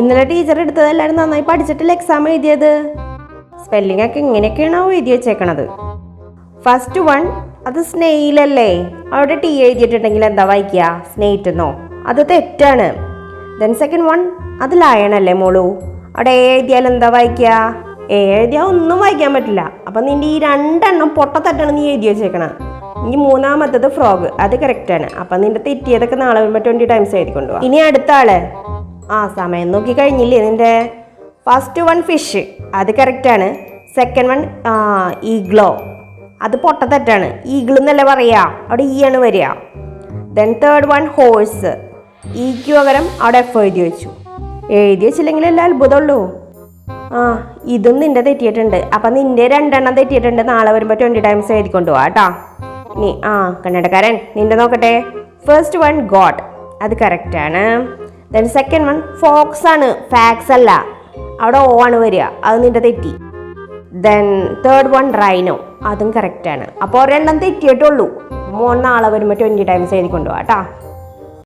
ഇന്നലെ ടീച്ചർ എടുത്തതെല്ലാവരും നന്നായി പഠിച്ചിട്ടില്ല എക്സാം എഴുതിയത്? സ്പെല്ലിംഗ് ഒക്കെ ഇങ്ങനെയൊക്കെയാണോ എഴുതി വെച്ചേക്കണത്. ഫസ്റ്റ് വൺ അത് സ്നെയിലല്ലേ അവിടെ ടി എഴുതിയിട്ടുണ്ടെങ്കിൽ എന്താ വായിക്കുക സ്നേഹിറ്റെന്നോ അത് തെറ്റാണ്. ദെൻ സെക്കൻഡ് വൺ അത് ലായണല്ലേ മോളു? അവിടെ എ എഴുതിയാൽ എന്താ വായിക്കുക എ എഴുതിയാൽ ഒന്നും വായിക്കാൻ പറ്റില്ല. അപ്പം നിന്റെ ഈ രണ്ടെണ്ണം പൊട്ടത്തട്ടാണ് നീ എഴുതി വെച്ചേക്കണം. ഇനി മൂന്നാമത്തത് ഫ്രോഗ് അത് കറക്റ്റാണ് അപ്പം നിന്റെ തെറ്റിയതൊക്കെ നാളെ വരുമ്പോൾ ട്വന്റി ടൈംസ് എഴുതി കൊണ്ടുപോകാം ഇനി അടുത്ത ആൾ. ആ സമയം നോക്കി കഴിഞ്ഞില്ലേ നിന്റെ? ഫസ്റ്റ് വൺ ഫിഷ് അത് കറക്റ്റാണ് സെക്കൻഡ് വൺ ഈഗ്ലോ അത് പൊട്ടത്തെറ്റാണ് ഈഗിൾ എന്നല്ലേ പറയാ? അവിടെ ഈ ആണ് വരിക. ദെൻ തേർഡ് വൺ ഹോഴ്സ് ഈക്ക് പകരം അവിടെ എഫ് എഴുതി വെച്ചു. എഴുതി വെച്ചില്ലെങ്കിൽ എല്ലാം അത്ഭുതമുള്ളൂ? ആ ഇതും നിന്റെ തെറ്റിയിട്ടുണ്ട്. അപ്പം നിന്റെ രണ്ടെണ്ണം തെറ്റിയിട്ടുണ്ട്. നാളെ വരുമ്പോൾ ട്വന്റി ടൈംസ് എഴുതി കൊണ്ടുപോകാം കേട്ടോ. ഇനി ആ കണ്ണടക്കാരൻ നിന്റെ നോക്കട്ടെ. ഫസ്റ്റ് വൺ ഗോഡ് അത് കറക്റ്റാണ് ദെൻ സെക്കൻഡ് വൺ ഫോക്സ് ആണ്. ഫാക്സ് അല്ല. അവിടെ ഓ ആണ് വരിക. അത് നിന്റെ തെറ്റി. ദെൻ തേർഡ് വൺ റൈനോ അതും കറക്റ്റാണ് അപ്പോൾ ഒരെണ്ണം തെറ്റിയിട്ടുള്ളൂ മൂന്നാളെ നാളെ വരുമ്പോൾ ട്വന്റി ടൈംസ് എഴുതി കൊണ്ടുപോകാം കേട്ടാ